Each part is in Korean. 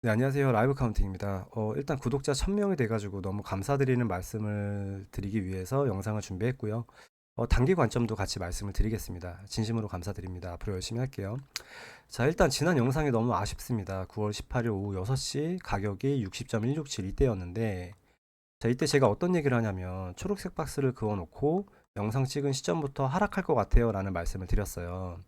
네, 안녕하세요. 라이브 카운팅입니다. 어, 일단 구독자 1000명이 돼가지고 너무 감사드리는 말씀을 드리기 위해서 영상을 준비했고요. 어, 단기 관점도 같이 말씀을 드리겠습니다. 진심으로 감사드립니다. 앞으로 열심히 할게요. 자, 일단 지난 영상이 너무 아쉽습니다. 9월 18일 오후 6시 가격이 60.167 이때였는데, 자, 이때 제가 어떤 얘기를 하냐면 초록색 박스를 그어놓고 영상 찍은 시점부터 하락할 것 같아요 라는 말씀을 드렸어요.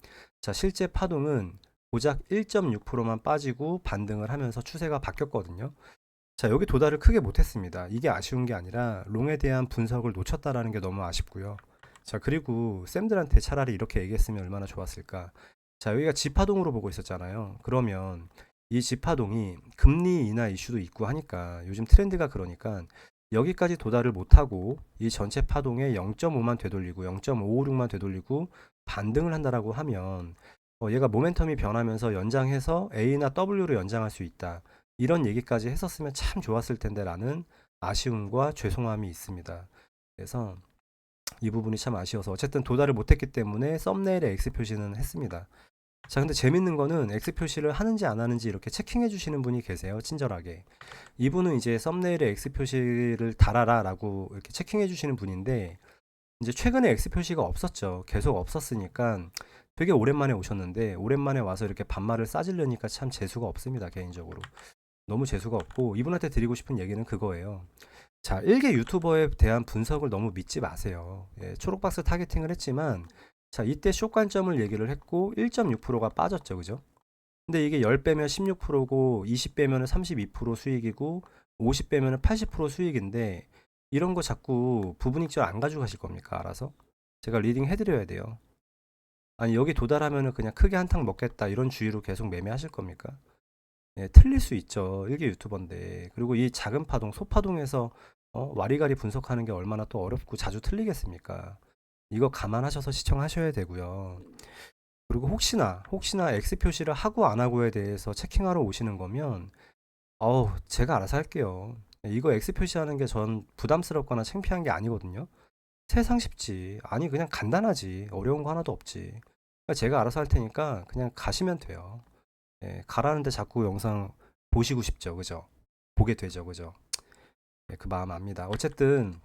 자, 실제 파동은 고작 1.6%만 빠지고 반등을 하면서 추세가 바뀌었거든요. 자, 여기 도달을 크게 못했습니다. 이게 아쉬운 게 아니라 롱에 대한 분석을 놓쳤다라는 게 너무 아쉽고요. 자, 그리고 쌤들한테 차라리 이렇게 얘기했으면 얼마나 좋았을까. 자, 여기가 지파동으로 보고 있었잖아요. 그러면 이 지파동이 금리 인하 이슈도 있고 하니까 요즘 트렌드가 그러니까 여기까지 도달을 못하고 이 전체 파동에 0.5만 되돌리고 0.556만 되돌리고 반등을 한다라고 하면 어, 얘가 모멘텀이 변하면서 연장해서 A나 W로 연장할 수 있다. 이런 얘기까지 했었으면 참 좋았을 텐데 라는 아쉬움과 죄송함이 있습니다. 그래서 이 부분이 참 아쉬워서 어쨌든 도달을 못했기 때문에 썸네일에 X 표시는 했습니다. 자, 근데 재밌는 거는 X 표시를 하는지 안 하는지 이렇게 체킹해 주시는 분이 계세요. 친절하게. 이분은 이제 썸네일에 X 표시를 달아라 라고 이렇게 체킹해 주시는 분인데 이제 최근에 X 표시가 없었죠. 계속 없었으니까 되게 오랜만에 오셨는데 오랜만에 와서 이렇게 반말을 싸질려니까 참 재수가 없습니다. 개인적으로. 너무 재수가 없고 이분한테 드리고 싶은 얘기는 그거예요. 자, 일개 유튜버에 대한 분석을 너무 믿지 마세요. 예, 초록박스 타겟팅을 했지만 자, 이때 숏 관점을 얘기를 했고 1.6%가 빠졌죠. 그죠? 근데 이게 10배면 16%고 20배면 32% 수익이고 50배면 80% 수익인데 이런 거 자꾸 부분익절 안 가져가실 겁니까? 알아서? 제가 리딩 해드려야 돼요. 아니 여기 도달하면은 그냥 크게 한탕 먹겠다 이런 주의로 계속 매매하실 겁니까? 예, 틀릴 수 있죠. 일개 유튜버인데. 그리고 이 작은 파동, 소파동에서 어, 와리가리 분석하는 게 얼마나 또 어렵고 자주 틀리겠습니까? 이거 감안하셔서 시청하셔야 되고요. 그리고 혹시나 혹시나 X 표시를 하고 안 하고에 대해서 체킹하러 오시는 거면 어우, 제가 알아서 할게요. 이거 X 표시하는 게 전 부담스럽거나 창피한 게 아니거든요. 세상 쉽지. 아니, 그냥 간단하지. 어려운 거 하나도 없지. 그러니까 제가 알아서 할 테니까 그냥 가시면 돼요. 예, 가라는데 자꾸 영상 보시고 싶죠. 그죠? 보게 되죠. 그죠? 예, 그 마음 압니다. 어쨌든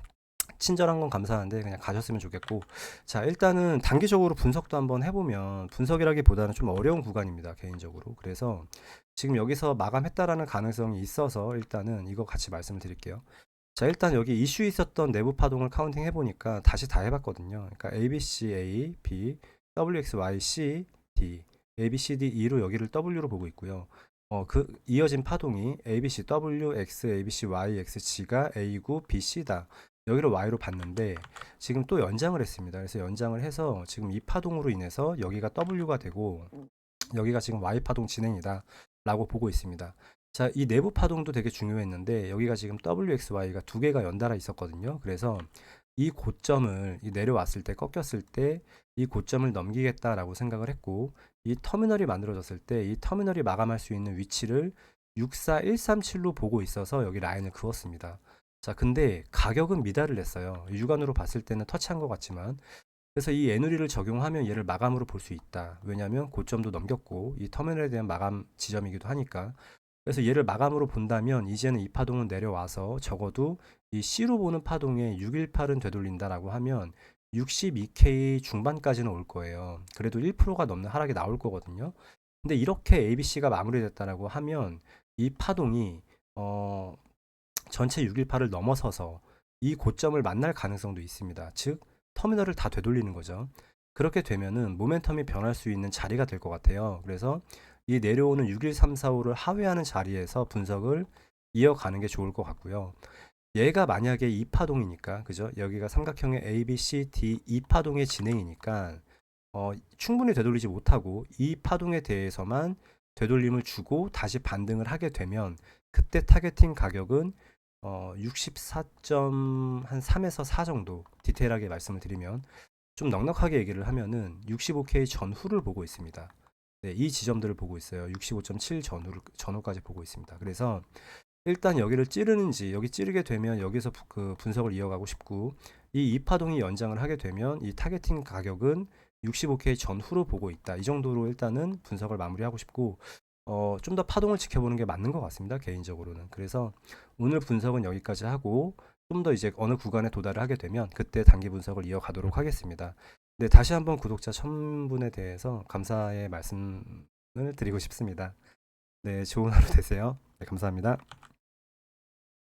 친절한 건 감사한데 그냥 가셨으면 좋겠고 자 일단은 단기적으로 분석도 한번 해보면 분석이라기보다는 좀 어려운 구간입니다 개인적으로 그래서 지금 여기서 마감했다라는 가능성이 있어서 일단은 이거 같이 말씀을 드릴게요 자 일단 여기 이슈 있었던 내부 파동을 카운팅 해보니까 다시 다 해봤거든요 그러니까 A, B, C, A, B, W, X, Y, C, D A, B, C, D, E로 여기를 W로 보고 있고요 어, 그 이어진 파동이 A, B, C, W, X, A, B, C, Y, X, G가 A구, B, C다. 여기를 Y로 봤는데 지금 또 연장을 했습니다. 그래서 연장을 해서 지금 이 파동으로 인해서 여기가 W가 되고 여기가 지금 Y 파동 진행이다 라고 보고 있습니다. 자, 이 내부 파동도 되게 중요했는데 여기가 지금 WXY가 두 개가 연달아 있었거든요. 그래서 이 고점을 이 내려왔을 때 꺾였을 때 이 고점을 넘기겠다라고 생각을 했고 이 터미널이 만들어졌을 때 이 터미널이 마감할 수 있는 위치를 64137로 보고 있어서 여기 라인을 그었습니다. 자, 근데 가격은 미달을 냈어요. 육안으로 봤을 때는 터치한 것 같지만. 그래서 이 애누리를 적용하면 얘를 마감으로 볼 수 있다. 왜냐하면 고점도 넘겼고 이 터미널에 대한 마감 지점이기도 하니까. 그래서 얘를 마감으로 본다면 이제는 이 파동은 내려와서 적어도 이 C로 보는 파동에 618은 되돌린다라고 하면 62K 중반까지는 올 거예요. 그래도 1%가 넘는 하락이 나올 거거든요. 근데 이렇게 ABC가 마무리됐다라고 하면 이 파동이 어 전체 618을 넘어서서 이 고점을 만날 가능성도 있습니다. 즉 터미널을 다 되돌리는 거죠. 그렇게 되면은 모멘텀이 변할 수 있는 자리가 될 것 같아요. 그래서 이 내려오는 61345를 하회하는 자리에서 분석을 이어가는 게 좋을 것 같고요. 얘가 만약에 2파동이니까 그죠? 여기가 삼각형의 A, B, C, D 2파동의 진행이니까 어, 충분히 되돌리지 못하고 이 파동에 대해서만 되돌림을 주고 다시 반등을 하게 되면 그때 타겟팅 가격은 어, 64.3에서 4 정도 디테일하게 말씀을 드리면 좀 넉넉하게 얘기를 하면은 65K 전후를 보고 있습니다. 네, 이 지점들을 보고 있어요. 65.7 전후를 전후까지 보고 있습니다. 그래서 일단 여기를 찌르는지 여기 찌르게 되면 여기서 부- 그 분석을 이어가고 싶고 이 이파동이 연장을 하게 되면 이 타겟팅 가격은 65K 전후로 보고 있다. 이 정도로 일단은 분석을 마무리하고 싶고 어, 좀 더 파동을 지켜보는 게 맞는 것 같습니다. 개인적으로는. 그래서 오늘 분석은 여기까지 하고 좀 더 이제 어느 구간에 도달을 하게 되면 그때 단기 분석을 이어가도록 하겠습니다. 네, 다시 한번 구독자 1000분에 대해서 감사의 말씀을 드리고 싶습니다. 네, 좋은 하루 되세요. 네, 감사합니다.